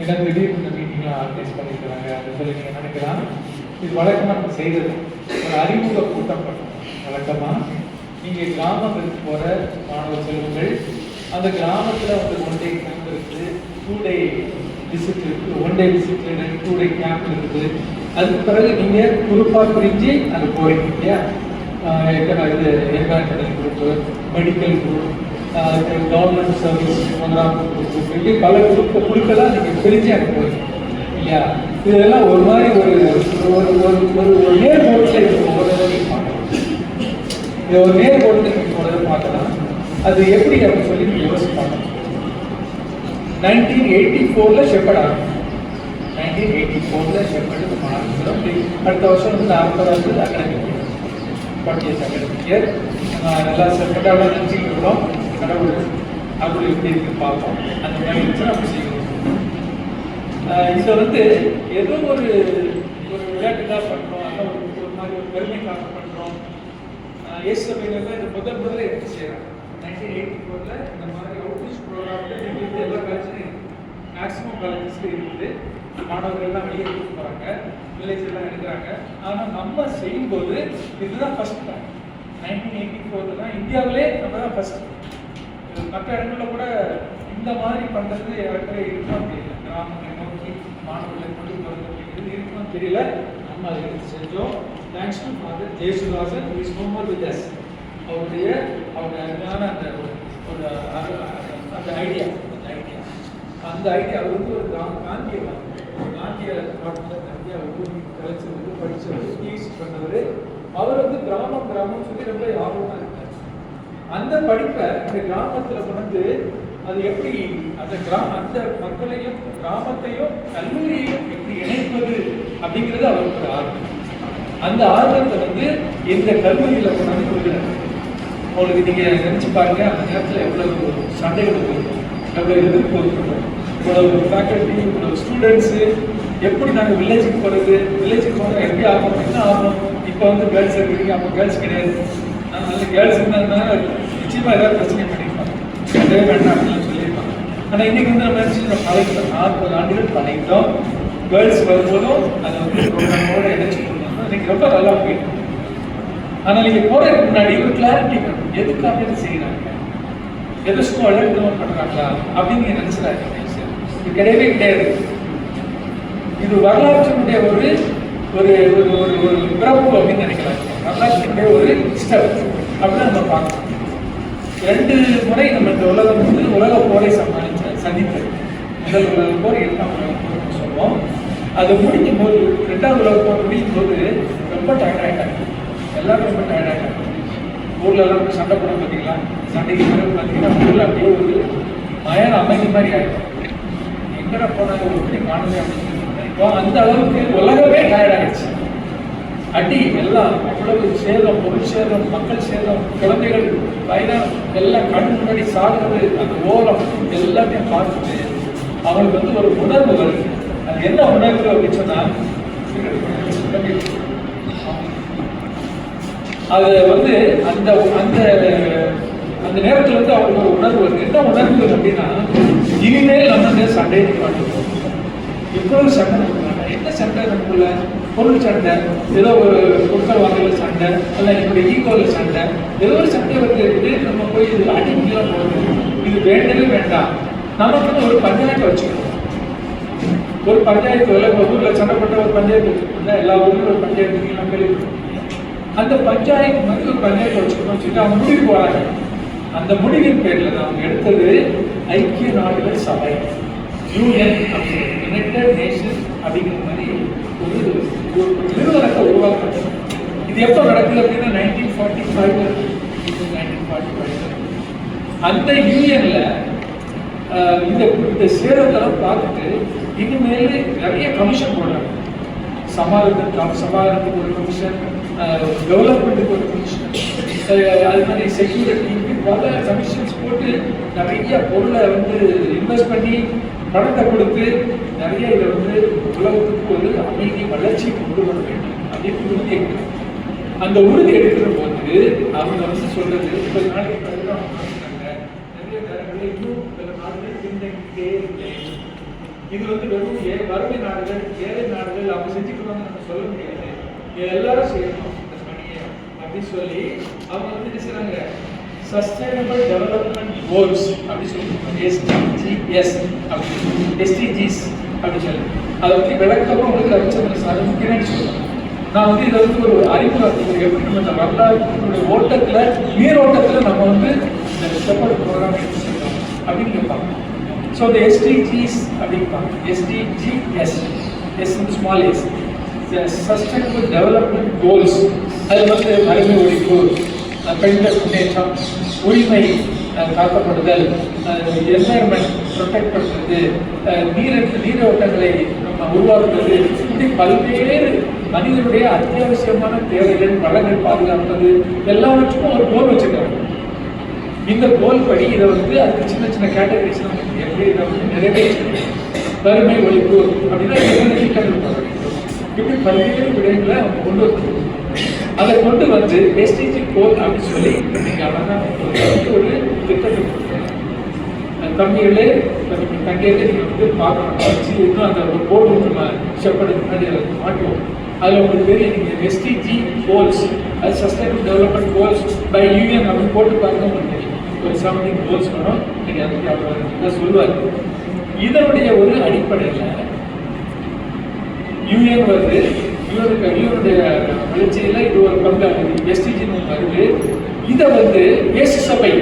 ஏன்னா திடீர்னு இந்த மீட்டிங்லாம் ஆர்கனைஸ் பண்ணிக்கிறாங்க அப்படின்னு சொல்லி நீங்கள் நினைக்கலாம் இது வழக்கமாக நம்ம செய்தது. ஒரு அறிமுக கூட்டம் பண்ணணும். வழக்கமாக நீங்கள் கிராமங்களுக்கு போகிற மாணவ செல்வங்கள் அந்த கிராமத்தில் வந்து ஒன் டே கேம்ப் இருக்குது. டூ டே விசிட் இருக்குது. One day visit two day camp இருக்குது. அதுக்கு பிறகு நீங்கள் குரூப்பாக பிரிஞ்சு அங்கே போகிறீங்க இல்லையா? எத்தனை இது environmental group medical group government service முதலாம் இப்படி பல குரூப் குழுக்கெல்லாம் நீங்கள் பிரிஞ்சு அங்கே போகிறீங்க இல்லையா? இதெல்லாம் ஒரு மாதிரி ஒரு ஒரு ஒரு ஒரு ஒரு நேர் போட்டில் இருக்கும் ஒரு இது ஒரு நேர் போட்டில் நீங்கள் பார்க்கலாம். அது எப்படி அப்படின்னு சொல்லி நீங்கள் யோசிச்சு பார்க்கணும் நைன்டீன் எயிட்டி ஃபோரில் ஷெப்பர்ட் ஆகும் நைன்டீன் எயிட்டி ஃபோரில் ஷெப்பர்டு ஆரம்பிச்சிடும் அடுத்த வருஷம் வந்து நாற்பதாவது academic forty years academic year நல்லா செப்பட்டாக நினச்சிக்கிட்டு இருக்கோம். கடவுள் அப்படி எப்படி இருக்கு பார்ப்போம். அந்த மாதிரி இருந்துச்சு செய்யணும் இதை வந்து ஏதோ ஒரு ஒரு விளையாட்டுக்காக பண்ணுறோம் அல்ல ஒரு மாதிரி ஒரு பெருமைக்காக பண்ணுறோம் இயேசு சபையில இந்த முதல் முதல்ல எடுத்து செய்கிறாங்க நைன்டீன் எயிட்டி ஃபோரில் இந்த மாதிரி அவுட்ரீச் ப்ரோக்ராம் எல்லா காலேஜ்லையும் மேக்ஸிமம் காலேஜஸ்லையும் இருக்குது. மாணவர்கள்லாம் வெளியே கூட்டு போகிறாங்க வில்லேஜ் எல்லாம் எடுக்கிறாங்க. ஆனால் நம்ம செய்யும்போது இதுதான் ஃபர்ஸ்ட் டைம் நைன்டீன் எயிட்டி ஃபோரில் தான் இந்தியாவிலே நம்ம தான் ஃபர்ஸ்ட் மற்ற இடங்களில் கூட இந்த மாதிரி பண்ணுறது யாருக்கிட்ட இருக்கலாம் தெரியல. கிராமத்தை நோக்கி மாணவர்களை கொண்டு போகிறது அப்படிங்கிறது இருக்குமா தெரியல. நம்ம அதை எடுத்து செஞ்சோம். Thanks to father Jeyasudasan is no with S அவருடைய அவருடைய அருமையான அந்த ஒரு- அந்த ஐடியா அந்த ஐடியா அந்த ஐடியா அவர் வந்து ஒரு கா- காந்தியவாதி காந்திய காலத்தில் நிறைய ஊர் கலைச்சவர் படித்தவர் பிஹெச்டி பண்ணவர். அவர் வந்து கிராமம் கிராமம் சொல்லி ரொம்ப ஆர்வமாக அந்த படிப்பை இந்த கிராமத்துல கொண்டு அது எப்படி அந்த கிராம அந்த மக்களையும் கிராமத்தையும் கல்லூரியையும் எப்படி இணைப்பது அப்படிங்கிறது அவருக்கு ஆர்வம். அந்த ஆர்வத்தை வந்து இந்த கல்லூரியில கொண்டாந்து கொடுக்குறாரு. உங்களுக்கு நீங்கள் நினச்சி பாருங்க அந்த நேரத்தில் எவ்வளவு சண்டைகள் போகணும் எவ்வளோ எதிர்ப்பு இருக்கும் இவ்வளவு ஃபேக்கல்ட்டி இவ்வளவு ஸ்டூடெண்ட்ஸு எப்படி நாங்கள் வில்லேஜுக்கு போகிறது வில்லேஜுக்கு போனால் எப்படி ஆகும்? என்ன ஆகும்? இப்போ வந்து கேர்ள்ஸ் இருக்கிறீங்க அப்போ கேர்ள்ஸ் கிடையாது. அந்த கேர்ள்ஸ் இருந்ததுனால நிச்சயமாக ஏதாவது பிரச்சனை பண்ணியிருப்பாங்க அதே வேண்டாம் அப்படின்னு சொல்லியிருப்பாங்க. ஆனால் இன்னைக்கு வந்து நம்ம நினச்சி நம்ம பழகிட்டோம். நாற்பது ஆண்டுகள் பழகிட்டோம். கேர்ள்ஸ் வரும்போதும் அதை வந்து ப்ரோக்ராமோடு என்ன கொண்டு இன்றைக்கி ரொம்ப நல்லா போயிட்டு ஆனால் நீங்கள் போகிறதுக்கு முன்னாடி ஒரு கிளாரிட்டி வேணும். எதுக்காக இதை செய்கிறாங்க எதுக்கும் சும்மா விளையாட்டு பண்ணுறாங்களா அப்படின்னு நீங்கள் நினச்சிடாதீங்க இது கிடையவே கிடையாது. இது வரலாற்றினுடைய ஒரு ஒரு ஒரு ஒரு ஒரு பிறப்பு அப்படின்னு நினைக்கலாம். வரலாற்றினுடைய ஒரு ஸ்டெப் அப்படின்னு நம்ம பார்க்கணும் ரெண்டு முறை நம்ம இந்த உலகம் வந்து உலக போரை சமாளிச்ச சந்தித்தது முதல் உலக போர் இரண்டாம் உலக போர்னு சொல்லுவோம். அது முடிக்கும் போது ரெண்டாவது உலக போர் முடிக்கும் போது ரொம்ப டயர்ட் ஆகிட்டாங்க எல்லாரும் ரொம்ப டயர்ட் ஆகிட்டாங்க ஊர்ல சண்டை போட பார்த்தீங்களா சண்டைக்கு மேலே பார்த்தீங்கன்னா ஊரில் அப்படியே ஒரு மயான அமைதி மாதிரி ஆகிடும் எங்கடா போனாங்க ஒரு காணவே அப்படின்னு இப்போ அந்த அளவுக்கு உலகமே டயர்ட் ஆகிடுச்சு அடி எல்லாம் உழவு சேதம் பொருள் சேதம் மக்கள் சேதம் குழந்தைகள் பயணம் எல்லாம் கண் முன்னாடி சாகிறது அந்த ஓரம் எல்லாமே பார்த்துட்டு அவங்களுக்கு வந்து ஒரு உணர்வு வருது. அது என்ன உணர்வு அப்படின்னு சொன்னா அது வந்து அந்த அந்த அந்த நேரத்தில் வந்து அவங்களுக்கு ஒரு உணர்வு வருது. என்ன உணர்வு அப்படின்னா இனிமேல் நம்ம சண்டை சண்டையை நிப்பாட்டுவோம் இவ்வளவு சண்டை என்ன சண்டை நமக்குள்ள பொருள் சண்டை ஏதோ ஒரு பொருட்கள் வாங்கல சண்டை அல்ல என்னுடைய ஈகோல சண்டை ஏதோ ஒரு சண்டை வந்து நம்ம போய் இது அடிக்கலாம் போகிறது இது வேண்டவே வேண்டாம். நமக்குன்னு ஒரு பஞ்சாயத்தை வச்சுக்கணும். ஒரு பஞ்சாயத்து வேலை ஊரில் சண்டை போட்ட ஒரு பஞ்சாயத்து வச்சுக்கணும். எல்லா ஊரில் ஒரு பஞ்சாயத்து இருக்கீங்களா அந்த பஞ்சாயத்து மாதிரி ஒரு பஞ்சாயத்து வச்சுக்கணும். வச்சுட்டு அவங்க முடிவு போகிறாங்க அந்த முடிவின் பேரில் நாம் எடுத்தது ஐக்கிய நாடுகள் சபை யூஎன் யுனைடெட் நேஷன் அப்படிங்கிற மாதிரி ஒரு நிறுவனத்தை உருவாக்குறது. இது எப்போ நடக்குது அப்படின்னா நைன்டீன் ஃபார்ட்டி ஃபைவ்ல நைன்டீன் ஃபார்ட்டி ஃபைவ்ல அந்த யூனியன்ல இந்த இந்த சேரத்தெல்லாம் பார்த்துட்டு இனிமேல் நிறைய கமிஷன் போடுறாங்க. சமாதானத்துக்கு சமாதானத்துக்கு ஒரு கமிஷன் டெவலப்மெண்ட்டுக்கு ஒரு கமிஷன் அது மாதிரி செக்யூரிட்டிக்கு பல கமிஷன்ஸ் போட்டு நிறைய பொருளை வந்து இன்வெஸ்ட் பண்ணி பணத்தை கொடுத்து நிறைய இதை வந்து உலகத்துக்கு ஒரு அமைதி வளர்ச்சி கொண்டு வர வேண்டும் அப்படின்னு உறுதி எடுக்கணும். அந்த உறுதி எடுக்கிற போது அவங்க வந்து சொல்றது இப்போ நாளைக்கு அவங்க நிறைய நேரங்களில் இன்னும் சில நாடுகள் பின்தங்கிட்டே இல்லை இது வந்து வெறும் ஏ வறுமை நாடுகள் ஏழை நாடுகள் அவங்க செஞ்சுக்கணும்னு நம்ம சொல்ல முடியாது. எல்லாரும் செய்யணும் இந்த பணியை அப்படின்னு சொல்லி அவங்க வந்து என்ன செய்யறாங்க சஸ்டைனபிள் டெவலப்மெண்ட் கோல்ஸ் அப்படின்னு சொல்லி எஸ்டிஜிஎஸ் அப்படி எஸ்டிஜிஸ் அப்படின்னு சொல்லி அதை பற்றி விளக்கமாக உங்களுக்கு ரவிச்சந்திரன் சார் முக்கியமாக சொல்லுவேன் நான் வந்து இதை வந்து ஒரு அறிவு எப்படி நம்ம இந்த வரலாற்றுடைய ஓட்டத்தில் நீரோட்டத்தில் நம்ம வந்து இந்த ஸ்டெப்பர் ப்ரோக்ராம் எடுத்து செஞ்சோம் அப்படின்னு கேட்பாங்க ஸோ இந்த எஸ்டிஜிஸ் அப்படிம்பாங்க SDGs S small S sustainable development goals அது வந்து மருமை ஒழிப்பு பெண்கள் முன்னேற்றம் உரிமை காக்கப்படுதல் என்வாயர்மெண்ட் ப்ரொடெக்ட் பண்ணுறது நீர நீரோட்டங்களை நம்ம உருவாக்குறது. இப்படி பல்வேறு மனிதனுடைய அத்தியாவசியமான தேவைகள் வளங்கள் பாதுகாப்பது எல்லாவற்றுக்கும் ஒரு கோல் வச்சுக்கிறாங்க இந்த கோல் படி இதை வந்து அதுக்கு சின்ன சின்ன கேட்டகரிஸ் எப்படி இதை வந்து நிறைவேற்றி வறுமை ஒழிப்பு அப்படின்னா இப்படி பல்வேறு விடயங்களை அவங்க கொண்டு வந்து அதை கொண்டு வந்து எஸ்டிஜி கோல் அப்படின்னு சொல்லி நீங்கள் அழகாக ஒரு தம்பிகளே தங்கையிலே நீங்கள் வந்து பார்க்கணும் வச்சு இன்னும் அந்த ஒரு போர்டு நம்ம செப்படி முன்னாடி அதை மாட்டுவோம். அதில் உங்களுக்கு பேர் நீங்கள் எஸ்டிஜி கோல்ஸ் அது sustainable development goals by UN அப்படின்னு போட்டு பாருங்க உங்களுக்கு தெரியும். ஒரு செவன்டீன் கோல்ஸ் வரும் நீங்கள் அதை பத்தி அவர் சொல்லுவார். இதனுடைய ஒரு அடிப்படையில் யூஎன் வருது. இவருக்கு யூஎனுடைய வளர்ச்சியில் இது ஒரு பங்காகுது. எஸ்டிஜின்னு வருது. இதை வந்து எஸ் சபை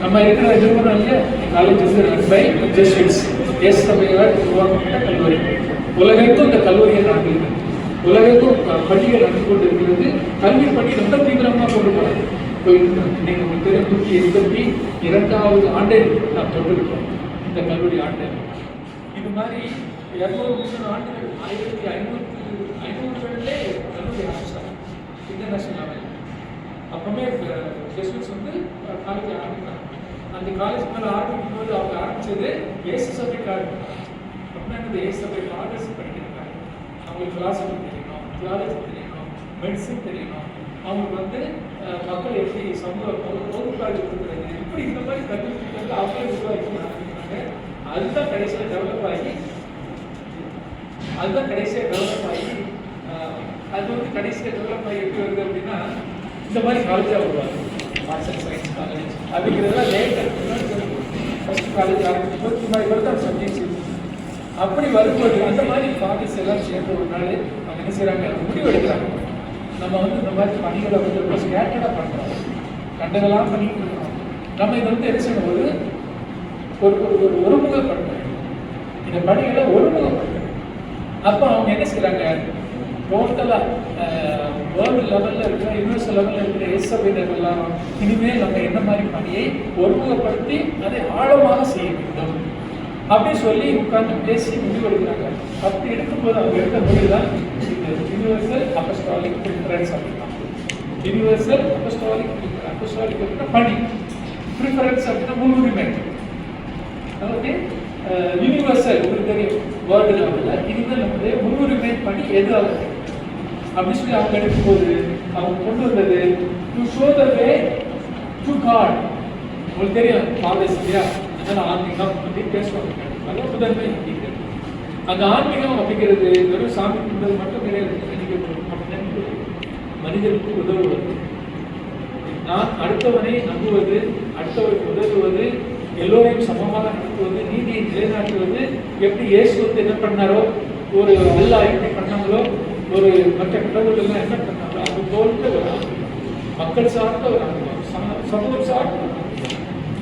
நம்ம இருக்கிற நிறுவனம் இல்லையா college run by Jesuits S சபையால் உருவாக்கப்பட்ட கல்லூரி உலகிற்கும் இந்த கல்லூரியை நாங்கள் உலகிற்கும் பள்ளிகள் நடந்து கொண்டு இருக்கிறது கல்வி பணி ரொம்ப தீவிரமாக கொண்டு போகிறாங்க நீங்கள் இன்னைக்கு உங்களுக்கு நூற்றி எண்பத்தி இரண்டாவது ஆண்டை நாம் தொட்டிருக்கோம் இந்த கல்லூரி ஆண்டு. இது மாதிரி இரநூறு முந்நூறு ஆண்டுகள் ஆயிரத்தி ஐநூற்றி ஐநூறுகளிலே கல்லூரி ஆரம்பிச்சாங்க. இன்டர்நேஷனல் லெவலில் அப்பவுமே ஜெஸ்டிஸ் வந்து காலேஜ் ஆரம்பித்தாங்க அந்த காலேஜ் மேலே ஆரம்பிக்கும் போது அவங்க ஆரம்பிச்சது ஏசு சபை காலேஜ் அப்படின்னா இந்த ஏசு சபை ஃபாதர்ஸ் படிக்கிறாங்க. அவங்களுக்கு philosophy தெரியணும் தியாலஜி தெரியணும் மெடிசன் தெரியணும் அவங்களுக்கு வந்து மக்கள் எப்படி சமூக பொதுப்பாடு கொடுக்குறது இப்படி இந்த மாதிரி கல்வி அவங்களே உருவாக்கி ஆரம்பிக்கிறாங்க அதுதான் கடைசியாக டெவலப் ஆகி அதுதான் கடைசியாக டெவலப் ஆகி அது வந்து கடைசியாக டெவலப் ஆகி எப்படி வருது அப்படின்னா இந்த மாதிரி காலேஜாக வருவாங்க காலேஜ் லேட்டர் ஃபஸ்ட் காலேஜ் ஆரம்பிக்கும் மாதிரி வருது சப்ஜெக்ட்ஸ் அப்படி வரும்போது அந்த மாதிரி ஃபாதர்ஸ் எல்லாம் சேர்ந்து ஒரு நாள் அவங்க என்ன செய்கிறாங்க முடிவு எடுக்கிறாங்க நம்ம வந்து இந்த மாதிரி பணிகளை வந்து ரொம்ப ஸ்கேட்டடாக பண்ணுறோம் கண்டதெல்லாம் பண்ணிட்டு இருக்கிறோம் நம்ம இதை வந்து என்ன செய்யணும்? ஒரு ஒரு ஒரு ஒரு ஒருமுகப்படுத்தணும். இந்த பணிகளை ஒருமுகப்படுத்தணும். அப்போ அவங்க என்ன செய்கிறாங்க டோட்டலாக வேர்ல்டு லெவலில் இருக்கிற யூனிவர்சல் லெவலில் இருக்கிற எஸ்எஃபினர் எல்லாரும் இனிமேல் நம்ம என்ன மாதிரி பணியை ஒருமுகப்படுத்தி அதை ஆழமாக செய்ய வேண்டும். அப்படி சொல்லி உட்கார்ந்து பேசி முடிவெடுக்கிறாங்க அப்படி எடுக்கும்போது அவங்க எடுத்த முடிவு தான் இந்த யூனிவர்சல் அப்பஸ்டாலிக் ப்ரிஃபரன்ஸ் அப்படின்னா யூனிவர்சல் அப்பஸ்டாலிக் அப்பஸ்டாலிக் அப்படின்னா பணி. ப்ரிஃபரன்ஸ் அப்படின்னா முன்னுரிமை. அதாவது யூனிவர்சல் உங்களுக்கு தெரியும் வேர்ல்டு லெவலில் இனிமேல் நம்முடைய முன்னுரிமை பணி எது ஆகுது? அப்படின்னு சொல்லி அவங்க எடுக்கும்போது அவங்க கொண்டு வந்தது to show the way to God உங்களுக்கு தெரியும் காலேஜ் இல்லையா? அதனால ஆன்மீகம் பற்றி பேசுவாங்க. நல்ல முதன்மை அப்படிங்கிறது அந்த ஆன்மீகம் அப்படிங்கிறது வெறும் சாமி கும்பிடுறது மட்டும் கிடையாது. நினைக்கப்படும் அப்படின்னு மனிதனுக்கு உதவுவது நான் அடுத்தவனை நம்புவது அடுத்தவருக்கு உதவுவது எல்லோரையும் சமமாக நடத்துவது நீதியை நிலைநாட்டுவது எப்படி இயேசு வந்து என்ன பண்ணாரோ ஒரு நல்ல எப்படி பண்ணாங்களோ ஒரு மற்ற கடவுள் எல்லாம் என்ன பண்ணாங்க அது போன்ற ஒரு ஆன்மீகம். மக்கள் சார்ந்த ஒரு ஆன்மீகம். சம- சமூகம் சார்ந்த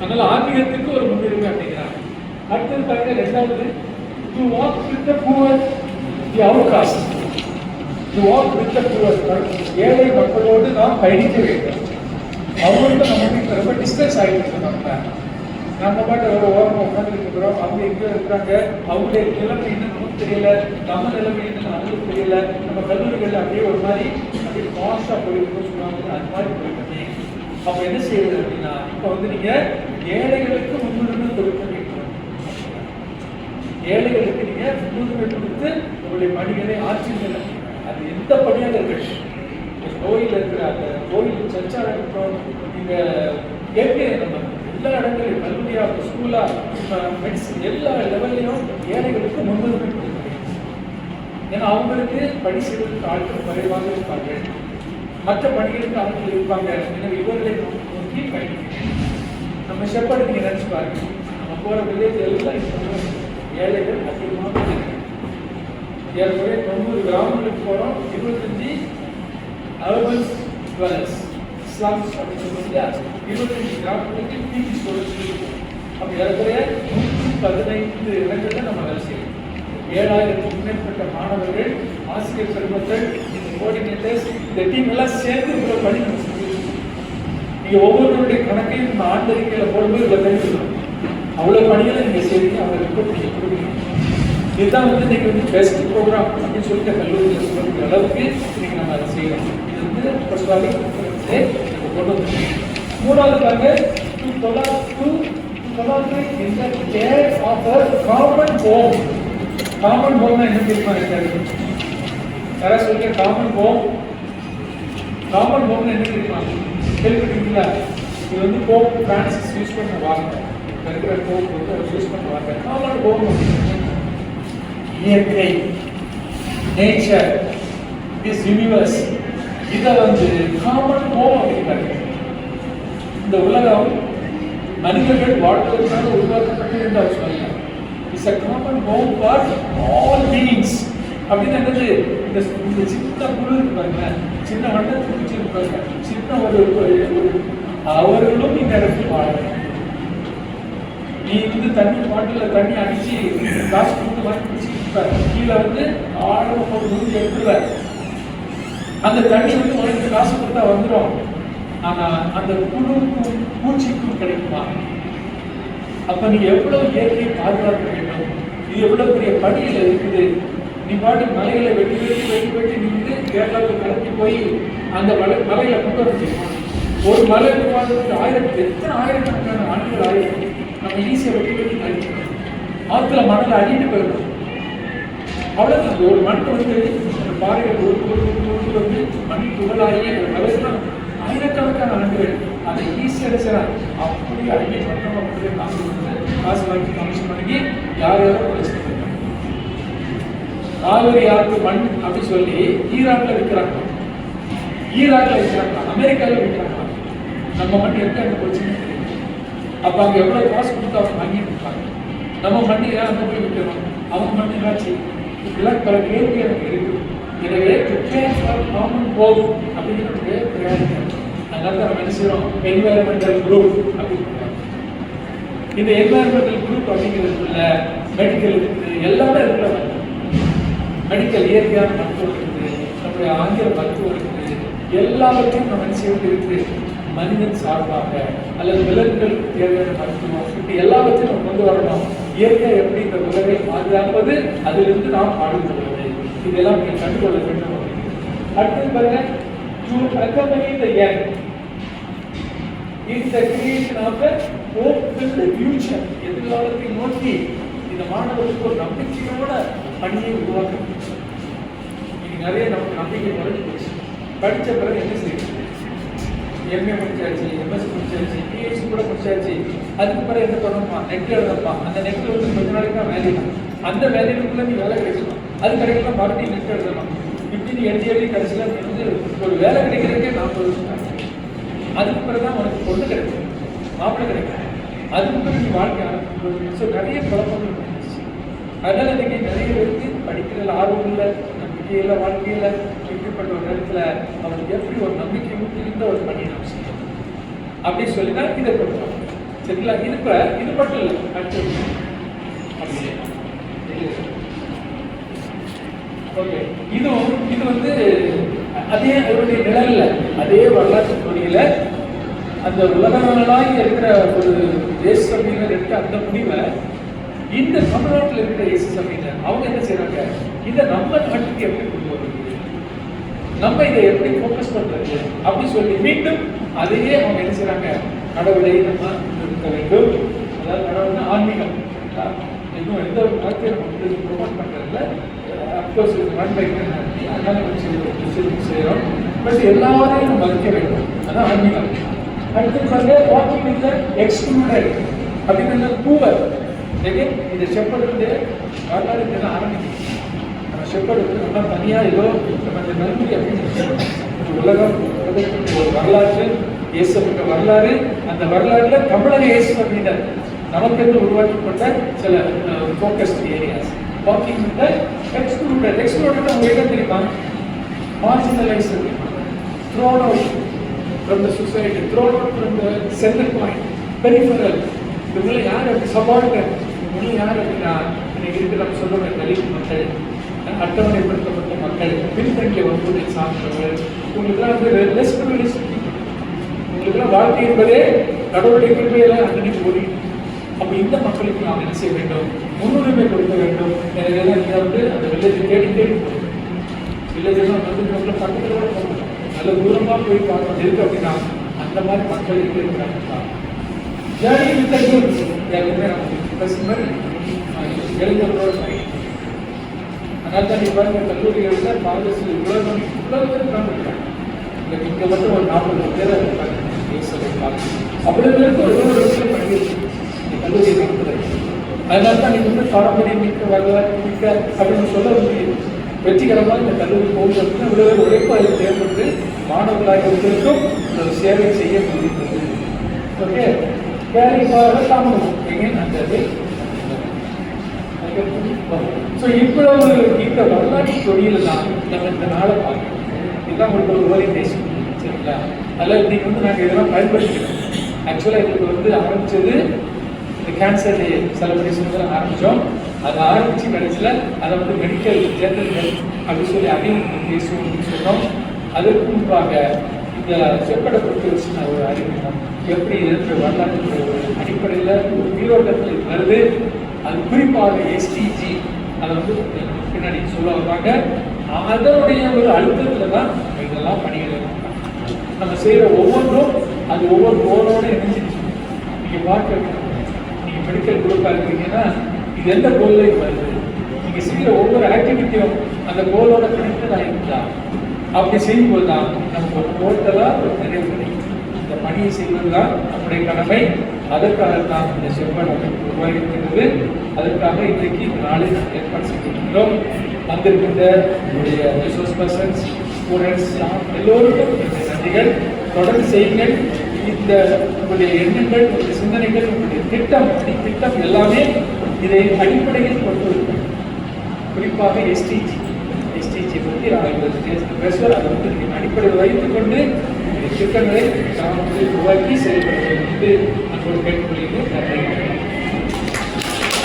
அதனால ஆன்மீகத்துக்கு ஒரு முன்னுரிமை அப்படிங்கிறாங்க அடுத்தது பாருங்க ரெண்டாவது to walk with the poor the outcast to walk with the poor ஏழை மக்களோடு நாம் பயணிக்க வேண்டும். அவங்களுக்கு நம்ம இப்ப ரொம்ப டிஸ்டன்ஸ் ஆகிட்டு நம்ம. நம்ம பாட்டு ஒரு ஓரமாக உட்காந்துட்டு இருக்கிறோம். அவங்க எங்கேயோ இருக்கிறாங்க அவங்களுடைய நிலைமை என்ன நமக்கு தெரியல. நம்ம நிலைமை என்ன அவங்களுக்கு நம்ம கல்லூரிகள் அப்படியே ஒரு மாதிரி அப்படியே ஃபாஸ்ட்டாக போயிருக்கோம் சொல்லுவாங்க அது மாதிரி போயிட்டு அப்போ என்ன செய்வது அப்படின்னா இப்போ வந்து நீங்க ஏழைகளுக்கு முன்னுரிமை கொடுக்க வேண்டும். ஏழைகளுக்கு நீங்கள் முன்னுரிமை கொடுத்து உங்களுடைய பணிகளை ஆற்றுங்கள் அது எந்த பணியாக இருக்கு கோயில் இருக்கிற அந்த கோயில் சர்ச்சாக இருக்கட்டும் நீங்கள் ஏற்கனவே நம்ம எல்லா இடங்களையும் கல்லூரியா ஸ்கூலாக மெடிசன் எல்லா லெவல்லையும் ஏழைகளுக்கு முன்னுரிமை ஏன்னா அவங்களுக்கு பணி செய்வதற்கு ஆட்கள் குறைவாக இருப்பார்கள். மற்ற பணிகளுக்கு ஆட்கள் இருப்பாங்க. எனவே இவர்களை நோக்கி பயணிக்கணும் நம்ம ஷெப்பர்டு நீங்கள் நினச்சி பாருங்க. நம்ம போகிற வில்லேஜ் எல்லாம் ஏழைகள் அதிகமாக ஏற்கனவே தொண்ணூறு கிராமங்களுக்கு போகிறோம் இருபத்தஞ்சு அர்பன்ஸ் dwellers. ஸ்லாம்ஸ் அப்படின்னு சொல்லி இருபத்தஞ்சு கிராமங்களுக்கு பிஜி ஸ்டோரேஜ் அப்போ ஏற்கனவே நூற்றி பதினைந்து இடங்கள்ல நம்ம வேலை செய்யணும் ஏழாயிரத்துக்கும் மேற்பட்ட மாணவர்கள் ஆசிரியர் பெருமக்கள் கோஆர்டினேட்டர்ஸ் இந்த டீம் எல்லாம் சேர்ந்து உங்களை பணி நம்ம நீங்க ஒவ்வொருவருடைய கணக்கையும் இந்த ஆண்டறிக்கையில போடும்போது இவ்வளவு தெரிஞ்சுக்கணும் அவ்வளவு பணிகளை நீங்க செய்றீங்க அவங்க ரிப்போர்ட் நீங்க கொடுக்கணும். இதுதான் வந்து இன்னைக்கு வந்து பெஸ்ட் ப்ரோக்ராம் அப்படின்னு சொல்லிட்டு கல்லூரியில் சொல்லக்கூடிய அளவுக்கு இன்னைக்கு நம்ம அதை செய்யணும் இது வந்து பசுவாலி கொண்டு வந்து மூணாவது பாருங்க டு கொலாப் தொள்ளாயிரத்து இந்த care of a common home common ஹோம்னா என்ன தெரியுமா இருக்காரு யாராவது சொல்லுங்க காமன் ஹோம் காமன் ஹோம்னு என்ன தெரியுமா? கேள்விப்பட்டீங்களா இது வந்து போப் பிரான்சிஸ் யூஸ் பண்ண வார்த்தை. இருக்கிற போப் வந்து அவர் யூஸ் பண்ண வார்த்தை. காமன் ஹோம் இயற்கை நேச்சர் திஸ் யூனிவர்ஸ் இதை வந்து காமன் ஹோம் அப்படிங்கிறாங்க. இந்த உலகம் மனிதர்கள் வாழ்வதற்காக உருவாக்கப்பட்டது என்று அவர் it's a common home for all beings அப்படின்னு என்னது? இந்த இந்த சின்ன குழு பாருங்க. சின்ன வண்ண பூச்சி இருக்கு சின்ன ஒரு அவர்களும் இந்த இடத்துல வாழணும் நீ வந்து தண்ணி பாட்டில் தண்ணி அடிச்சு காசு கொடுத்து வாங்கி குடிச்சுட்டு கீழே வந்து ஆழம் போட்டு ஊற்றி எடுத்துருவார் அந்த தண்ணி வந்து உனக்கு காசு கொடுத்தா வந்துடும் ஆனால் அந்த குழுக்கும் பூச்சிக்கும் கிடைக்குமா? அப்ப நீ எவ்வளவு இயற்கையை பாதுகாக்க வேண்டும்? இது எவ்வளவு பெரிய பணியில இருக்குது? நீ பாட்டு மலைகளை வெட்டி வெட்டி வெட்டி வெட்டி நின்று கேரளாவுக்கு கடத்தி போய் அந்த மலை மலையில கொண்டு வர ஒரு மலை வாழ்றதுக்கு ஆயிரத்தி எத்தனை ஆயிரக்கணக்கான ஆண்டுகள் ஆயிரம் நம்ம ஈஸியா வெட்டி வெட்டி கழிக்கணும் ஆத்துல மணல அடிட்டு போயிடும். அவ்வளவு ஒரு மண் வந்து அந்த பாறைகள் ஒரு ஒரு வந்து மண் துகளாகி ஒரு கலசம் ஆயிரக்கணக்கான ஆண்டுகள் அதை ஈஸியாக செய்யலாம் அப்படியே அள்ளி பண்ணணும் அப்படியே காசு கொடுத்து காசு வாங்கி கமிஷன் பண்ணி யார் யாரும் பிரச்சனை காவிரி ஆற்று மண் அப்படி சொல்லி ஈராக்ல விற்கிறாங்க ஈராக்ல விற்கிறாங்க அமெரிக்காவில் விற்கிறாங்க நம்ம மண் எங்க அங்க போச்சுன்னு தெரியும் அப்ப அங்க எவ்வளவு காசு கொடுத்து அவங்க வாங்கிட்டு இருப்பாங்க? நம்ம மண்ணு ஏன் அங்க போய் விற்கிறோம்? அவங்க மண்ணு என்னாச்சு? இப்படிலாம் பல கேள்வி எனக்கு இருக்கு எனவே ப்ரிப்பேர் ஃபார் காமன் கோல் அப்படிங்கிறது பிரயாரிட்டி அதனால நம்ம என்ன செய்யறோம்? என்வாயர்மெண்டல் குரூப் அப்படின்னு இந்த என்வாயர்மெண்டல் குரூப் அப்படிங்கிறதுக்குள்ள மெடிக்கல் இருக்குது எல்லாமே இருக்கிற மெடிக்கல் இயற்கையான மருத்துவம் இருக்குது நம்முடைய ஆங்கில மருத்துவம் இருக்குது எல்லாவற்றையும் நம்ம என்ன செய்வது இருக்குது மனிதன் சார்பாக அல்லது விலங்குகளுக்கு தேவையான மருத்துவம் இப்படி எல்லாவற்றையும் நம்ம கொண்டு வரணும். இயற்கை எப்படி இந்த உலகை பாதுகாப்பது அதிலிருந்து நாம் பாடுபடுவது இதெல்லாம் நீங்கள் கண்டுகொள்ள வேண்டும். அடுத்தது பாருங்க to accompany the young in the creation of a hope-filled எதிர்காலத்தை நோக்கி இந்த மாணவர்களுக்கு ஒரு நம்பிக்கையோட பணியை உருவாக்க இன்னைக்கு நிறைய நமக்கு நம்பிக்கை குறைஞ்சு போச்சு. படித்த பிறகு என்ன செய்யணும் எம்ஏ முடிச்சாச்சு எம்எஸ் முடிச்சாச்சு பிஹெச்டி கூட முடிச்சாச்சு. அதுக்கு பிறகு என்ன பண்ணணுமா? நெட் எழுதப்பா அந்த நெட்ல வந்து கொஞ்ச நாளைக்கு தான் வேலை தான். அந்த வேலைக்குள்ள நீ வேலை கிடைக்கணும். அது கிடைக்கலாம் மறுபடியும் நெட் எழுதணும். இப்படி நீ எழுதி எழுதி கடைசியில் நீ வந்து ஒரு வேலை கிடைக்கிறதுக்கே நாற்பது வருஷம் அதுக்கு பிறகு தான் உனக்கு பொண்ணு கிடைக்கும். மாப்பிள்ளை கிடைக்கும். அதுக்கு பிறகு நீ வாழ்க்கை ஆரம்பிக்கும். ஸோ நிறைய குழப்பங்கள் இருந்துச்சு அதனால இன்னைக்கு நிறைய பேருக்கு படிக்கிறதுல ஆர்வம் இல்லை நம்பிக்கையில் வாழ்க்கையில் இப்படிப்பட்ட ஒரு நேரத்தில் அவனுக்கு எப்படி ஒரு நம்பிக்கை இருந்த ஒரு பணியை நம்ம செய்யணும். அப்படி சொல்லி தான் இதை கொடுக்குறோம் சரிங்களா? இது இப்போ இது மட்டும் இல்லை. அடுத்து அப்படி ஓகே. இதுவும் இது வந்து அதே அவருடைய நிழல்ல அதே வரலாற்று துணியில அந்த உலகளாகி இருக்கிற ஒரு தேச சபையினர் இருக்கிற அந்த முடிவை இந்த தமிழ்நாட்டில் இருக்கிற இயேசு சபையினர் அவங்க என்ன செய்யறாங்க இதை நம்ம நாட்டுக்கு எப்படி கொண்டு வருது நம்ம இதை எப்படி ஃபோக்கஸ் பண்றது? அப்படி சொல்லி மீண்டும் அதையே அவங்க என்ன செய்யறாங்க கடவுளை நம்ம இருக்க வேண்டும். அதாவது கடவுள் ஆன்மீகம் இன்னும் எந்த ஒரு வார்த்தையை நம்ம வந்து ப்ரொமோட் பண்றதில்ல இது ரன் பை அதனால நம்ம செய்கிறோம் செய்யறோம். பட் எல்லாரையும் நம்ம மதிக்க வேண்டும். அதான் ஆன்மீகம் அடுத்து பாருங்க வாக்கிங் இந்த எக்ஸ்க்ளூடட் அப்படின்னு பூவர் இதை செப்பல் வந்து வரலாறு இங்கே ஆரம்பிக்கும் நம்ம ஷெப்பர்டு நம்ம தனியாக ஏதோ நம்ம இந்த நன்றி அப்படின்னு உலகம் ஒரு வரலாற்று வரலாறு. அந்த வரலாறுல தமிழக இயேசு அப்படின்றார். நமக்கென்று உருவாக்கப்பட்ட சில ஃபோக்கஸ்ட் ஏரியாஸ் வாக்கிங் இந்த எக்ஸ்க்ளூடட் எக்ஸ்க்ளூடட் உங்களுக்கு என்ன தெரியுமா? Marginalized, thrown out from the society, thrown out from the center point, peripheral. இவங்களை யார் அப்படி சபார்டினேட் இவங்களை யார் அப்படின்னா இன்னைக்கு இருக்கு நம்ம சொல்லுற தலித் மக்கள் அட்டவணைப்படுத்தப்பட்ட மக்கள் பின்தங்கிய வகுப்பை சார்ந்தவர்கள் உங்களுக்குலாம் வந்து லெஸ் ப்ரிவிலேஜ் உங்களுக்குலாம் வாழ்க்கை என்பதே கடவுளுடைய கிருபையில அன்னைக்கு ஓடி அப்போ இந்த மக்களுக்கு நாம் என்ன செய்ய வேண்டும்? முன்னுரிமை கொடுக்க வேண்டும். எனவே நீங்க வந்து அந்த வில்லேஜ் தேடி தேடி வில்லேஜெல்லாம் வந்து நம்மள பக்கத்துல கூட நல்ல தூரமாக போய் பார்க்கணும். இருக்கு அப்படின்னா அந்த மாதிரி மக்கள் இருக்கிறாங்க ஜேர்னி வித் த நமக்கு பஸ் மாதிரி இளைஞர்களோட அதனால தான் நீ கல்லூரிகளில் காலேஜ் இவ்வளோ இவ்வளோ பேர் இங்கே மட்டும் ஒரு நாற்பது பேர் இருக்காங்க. இயேசுவை காலேஜ் ஒரு விஷயம் பண்ணியிருக்கு கல்லூரி நடத்துறது அதனால தான் நீங்கள் வந்து பாரம்பரியம் மிக்க வரலாறு மிக்க அப்படின்னு சொல்ல முடியும் வெற்றிகரமாக இந்த கல்லூரி போகுது அப்படின்னா இவ்வளோ உழைப்பு அதில் தேவைப்பட்டு மாணவர்களாகியவர்களுக்கும் ஒரு சேவை செய்ய முடியுது ஓகே வேலை தாமதம் எங்கே அந்த ஸோ இவ்வளவு இந்த வரலாற்று தொழில் தான் நம்ம இந்த நாளை பார்க்கணும். இதுதான் உங்களுக்கு ஒரு ஓரியன்டேஷன் சரிங்களா? அதில் இன்னைக்கு வந்து நாங்கள் இதெல்லாம் பயன்படுத்திக்கிறோம். ஆக்சுவலாக எங்களுக்கு வந்து அமைச்சது இந்த கேன்சர் டே செலிப்ரேஷன் ஆரம்பித்தோம் அதை ஆரம்பித்து கடைசியில் அதை வந்து மெடிக்கல் ஜெனரல் அப்படின்னு சொல்லி அதையும் பேசுவோம் அப்படின்னு சொன்னோம். அதற்கு முன்பாக இந்த செப்படை பொறுத்து வச்சு நான் ஒரு அறிமுகம். எப்படி இருக்கிற வரலாற்று ஒரு அடிப்படையில் ஒரு வீரோட்டத்தில் வருது. அது குறிப்பாக எஸ்டிஜி அதை வந்து பின்னாடி சொல்ல வருவாங்க அதனுடைய ஒரு அழுத்தத்தில் தான் இதெல்லாம் பணிகள் நம்ம செய்கிற ஒவ்வொன்றும் அது ஒவ்வொரு கோலோடு இணைஞ்சிருச்சு. நீங்கள் பார்க்க மெடிக்கல் குரூப்பாக இருக்கிறீங்கன்னா இது எந்த கோல்லையும் வருது. நீங்கள் செய்கிற ஒவ்வொரு ஆக்டிவிட்டியும் அந்த கோலோட கனெக்டடாக இருந்தா அப்படி செய்யும்போது தான் நமக்கு ஒரு டோட்டலாக ஒரு நிறைவு கிடைக்கும் இந்த பணியை செய்வது தான் நம்முடைய கடமை. அதற்காக தான் இந்த செவ்வாய் அமைப்பு உருவாகியிருக்கிறது. அதற்காக இன்றைக்கு இந்த நாளில் ஏற்பாடு செய்திருக்கிறோம். வந்திருக்கின்ற நம்முடைய ரிசோர்ஸ் பர்சன்ஸ் ஸ்டூடெண்ட்ஸ் எல்லோருக்கும் நன்றிகள். தொடர்ந்து செய்யுங்கள். இந்த உங்களுடைய எண்ணங்கள் உங்களுடைய சிந்தனைகள் உங்களுடைய திட்டம் திட்டம் எல்லாமே இதை அடிப்படையில் கொண்டு குறிப்பாக எஸ்டிஜி எஸ்டிஜி பற்றி நான் பேசுவார் அதை வந்து நீங்கள் அடிப்படையில் வைத்துக் கொண்டு திட்டங்களை நாம் உருவாக்கி செயல்பட வேண்டும் என்று அன்போடு கேட்டுக்கொள்கிறேன்.